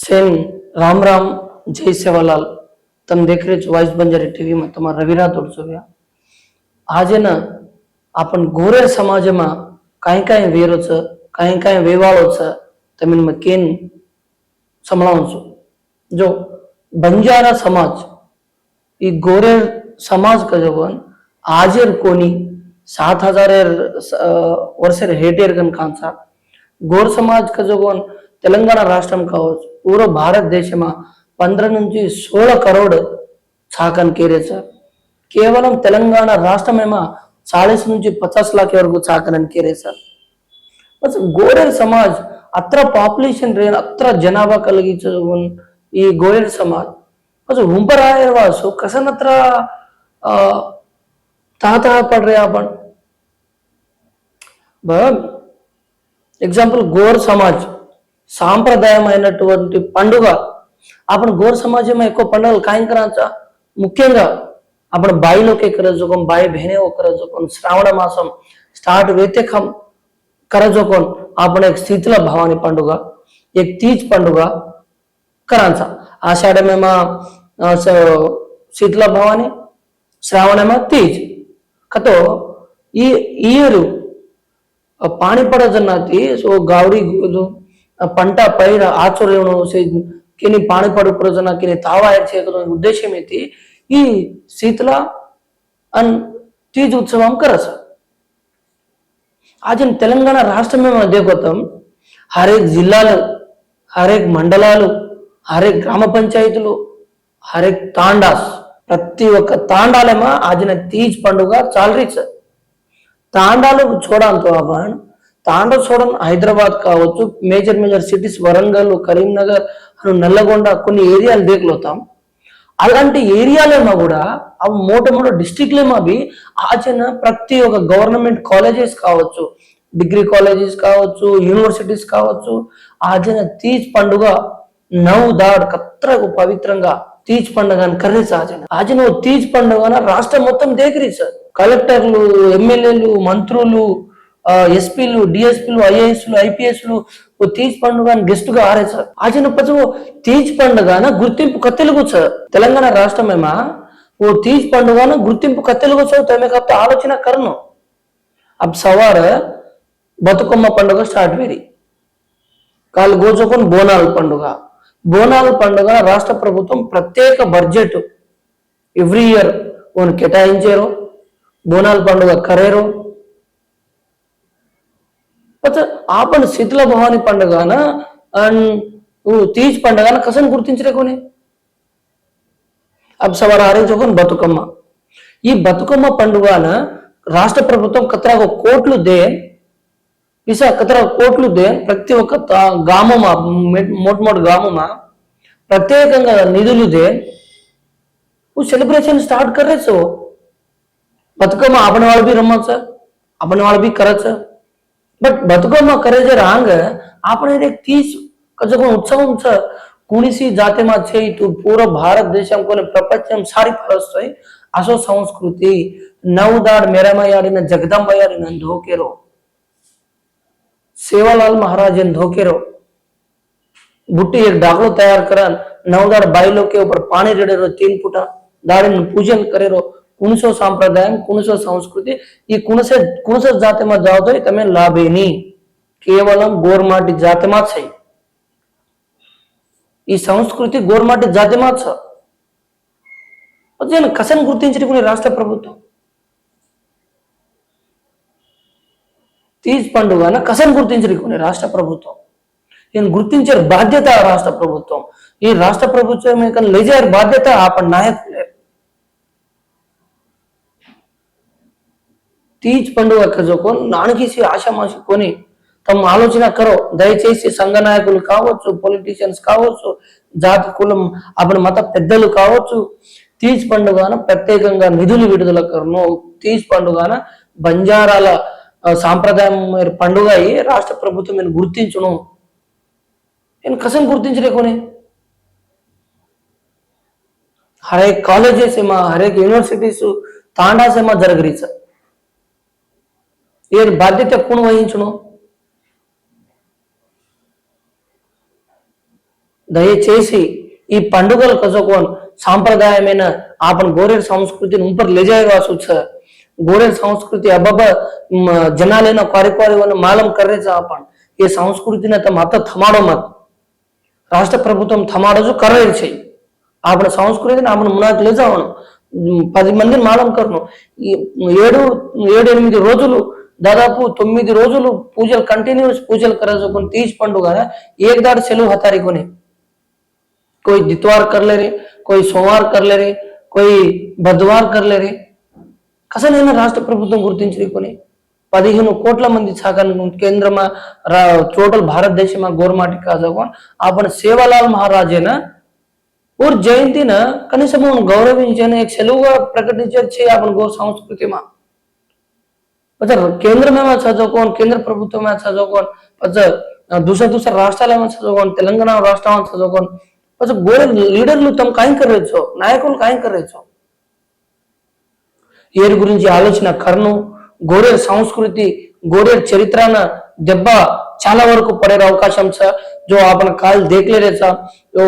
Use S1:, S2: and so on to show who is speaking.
S1: સેની રામ રામ જય સેવાલાલ તમે દેખ રહે છો વાઇસ બંજારી ટીવીમાં તમારા રવિરાજ ઓડસોવિયા આજેના આપણ ગોરે સમાજમાં કાંઈ કાંઈ વેરો છે કાંઈ કાંઈ વેવાળો છે તમે કેન સંભળાવશો જો બંજારા સમાજ એ ગોરેર સમાજ કજવન આજેર કોની સાત હજારેર વર્ષેર હેટેર કન કાંસા ગોર સમાજ કજવન తెలంగాణ రాష్ట్రం కావచ్చు పూర్వ భారతదేశమా పంద్ర నుంచి సోళ కరోడ్ చాకన్ కేరే సార్ కేవలం తెలంగాణ రాష్ట్రమేమా చాలీస్ నుంచి పచాస్ లాఖ వరకు చాకన్ అని కేరే సార్ బస్ గోరెల్ సమాజ్ అత్ర పాపులేషన్ రేన్ అత్ర జనాభా కలిగించు ఈ గోరెల్ సమాజ్ बस हुंपर आहे वासो कसं नत्र తాత పడ్రే आपण ఎగ్జాంపుల్ గోర్ సమాజ్ సాంప్రదాయమైనటువంటి పండుగ. అప్పుడు గోర్ సమాజంలో ఎక్కువ పండుగలు కాయంకరాంచ ముఖ్యంగా అప్పుడు బాయిలోకి కరజోకం బాయి భేనే ఒక రజుకోం శ్రావణ మాసం స్టార్ట్ వేతే కం కరజోకం అప్పుడు శీతల భవాని పండుగ ఎక్ తీజ్ పండుగ కరాంచ. ఆషాఢమేమా శీతల భవాని శ్రావణమా తీజ్. కతో ఈ ఇయరు పాణిపడ జన్నాతి సో గౌరీ గోదు పంట పైన ఆచూర్యమును కిని పాణిపడు ప్రజన కిని తావాయర్ చేయగల ఉద్దేశం ఏంటి? ఈ శీతల అండ్ తీజ్ ఉత్సవం కరస ఆజన్ తెలంగాణ రాష్ట్రమే మన దేగొత్తం హరేక్ జిల్లాలు హరేక్ మండలాలు హరేక్ గ్రామ పంచాయతీలు హరేక్ తాండాస్. ప్రతి ఒక్క తాండాలేమో ఆజిన తీజ్ పండుగ చాలరీ సార్ తాండాలు చూడంతో అవ్వను తాండా చూడడం హైదరాబాద్ కావచ్చు major major cities Warangal Karimnagar Nalgonda కొన్ని ఏరియాలు దేకులుతాం అలాంటి ఏరియాలేమో కూడా ఆ మోట మోట డిస్టిక్లేమో అవి ఆచరణ ప్రతి ఒక్క గవర్నమెంట్ కాలేజెస్ కావచ్చు డిగ్రీ కాలేజెస్ కావచ్చు యూనివర్సిటీస్ కావచ్చు ఆచరణ తీజ్ పండుగ నవ్ దాడ్ కత్రకు పవిత్రంగా తీజ్ పండుగ కర్రీస్ ఆచరణ. ఆచరణ తీజ్ పండుగ రాష్ట్రం మొత్తం దేకరీస్ కలెక్టర్లు ఎమ్మెల్యేలు మంత్రులు ఎస్పీలు డిఎస్పీలు ఐఏఎస్లు ఐపీఎస్లు తీజ్ పండుగ గెస్ట్గా ఆరే సార్ ఆచినప్పచ్చు తీజ్ పండుగన గుర్తింపు కత్తెలుగు సార్ తెలంగాణ రాష్ట్రమేమా? ఓ తీజ్ పండుగన గుర్తింపు కత్తెలుగు సార్ తమే కాబట్టి ఆలోచన కరణం. అప్ సవార్ బతుకమ్మ పండుగ స్టార్ట్ వేరి. కాలు గోచుకొని బోనాల పండుగ. బోనాల పండుగ రాష్ట్ర ప్రభుత్వం ప్రత్యేక బడ్జెట్ ఎవ్రీ ఇయర్ ఓన్ కేటాయించారు. బోనాల పండుగ కరేరు. आपण శీతల భవాని పండుగన అండ్ తీజ్ పండుగన కసన్ గుర్తించరే कोणी अब सवार आरे जोगन బతుకమ్మ ఈ బతుకమ్మ పండుగన రాష్ట్ర ప్రభుత్వం కత్రాకు కోట్లు దే పిసా కత్రా కోట్లు దే ప్రతి ఒక్క తా- గ్రామమా మోట్ మోట్ గ్రామమా ప్రత్యేకంగా నిధులు దే वो सेलिब्रेशन स्टार्ट कर रहे सो बतुकम्मा आपण वाला भी रमत सर आपण वाला भी करत ಬಟ್ કરે છે ಹಂಗ આપણે એક ત્રીસ કજકનો ઉત્સવ છે, કુણીસી જાતેમાં છે તો પૂરો ભારત દેશ એમ કોને પ્રપંચમ સારી પરસ હોય આસો સંસ્કૃતિ? નવદાડ મેરામાં યારીને જગદંબા યારીને ધોકેરો. સેવાલાલ મહારાજે ધોકેરો. બુટ્ટી એક દાખલો તૈયાર કરન નવદાડ બાઈલો કે ઉપર પાણી રેડેરો તીન ફૂટા દાડીનું પૂજન કરેરો કુણસો સંપ્રદાય કુણસો સંસ્કૃતિ ఈ કુણસે કુણસ જાતેમાં જાઓ તો તમે લાભે નહીં కేవలం గోర్మాటి జాతిమా છે ఈ సంస్కృతి గోర్మాటి జాతిమా छ પછી એને કસન గుర్తించుకునే రాష్ట్ర ప్రభుత్వం తీజ్ పండుగన కసన్ గుర్తించుకునే రాష్ట్ర ప్రభుత్వం ఈయన గుర్తించే బాధ్యత రాష్ట్ర ప్రభుత్వం ఈ రాష్ట్ర ప్రభుత్వం యొక్క లెజర్ బాధ్యత ఆపణ నాయకులే తీజ్ పండుగ అక్కజోకో నానకీసి ఆశామాషి కొని తమ ఆలోచన కరో దయచేసి సంఘ నాయకులు కావచ్చు పొలిటీషియన్స్ కావచ్చు జాతి కులం అప్పుడు మత పెద్దలు కావచ్చు తీజ్ పండుగన ప్రత్యేకంగా నిధులు విడుదల కరను. తీజ్ పండుగన బంజారాల సాంప్రదాయం పండుగ అయ్యి రాష్ట్ర ప్రభుత్వం నేను గుర్తించును. నేను కసం గుర్తించలే కొని హరేక్ కాలేజెస్ ఏమా హరేక్ యూనివర్సిటీస్ తాండాస్ ఏమా జరగరీ సార్ એની బాధ్యత કોણ వహించును? దయచేసి ఈ పండుగల కజకోన్ సాంప్రదాయమైన ఆపణ గోరెన్ సంస్కృతిని ఉంపర్ లేజాయగా సార్. గోరెన్ సంస్కృతి అబ్బబ్బ జనాలైన కార్యకారివన్న మాలం కర్రే చాపన్. ఈ సంస్కృతిని అత అత్త థమాడో మత్ రాష్ట్ర ప్రభుత్వం థమాడోజు కర్రే చేయి ఆపణ సంస్కృతిని ఆపణ మునాకి లేజావను. పది మందిని మాలం కరను ఏడు ఏడు ఎనిమిది రోజులు దాదాపు తొమ్మిది రోజులు పూజలు కంటిన్యూస్ పూజలు కరజుకొని తీసి పండుగ ఏక్ దాడి సెలవు హతారి కొని कोई जितवार कर ले रे कोई सोमवार कर ले रे कोई బుధవార్ कर ले रे అసలైన రాష్ట్ర ప్రభుత్వం గుర్తించింది కొని పదిహేను కోట్ల మంది సాగను కేంద్రమా రా- టోటల్ భారతదేశమా గోర్మాటి కాజగోన్ आपण సేవలాల్ మహారాజేన और జయంతిన కనీసం మనం గౌరవించిన एक సెలవుగా ప్రకటించే आपण గో సంస్కృతిమా अच्छा కేంద్రం ఏమైనా చదువుకోను కేంద్ర ప్రభుత్వం ఏమైనా చదువుకోను అచ్చా దూసరా దూసరా రాష్ట్రాలు ఏమైనా చదువుకోను తెలంగాణ రాష్ట్రం చదువుకోను అచ్చా గోరే లీడర్లు తమ కాయం కర్రేచ్చు నాయకులు కాయం కర్రేచ్చు ఏరు గురించి ఆలోచన కర్ణం గోరేర్ సంస్కృతి గోరేర్ చరిత్రాన దెబ్బ చాలా వరకు పడే అవకాశం సార్ జో ఆపన కాల్ దేఖలే సార్ జో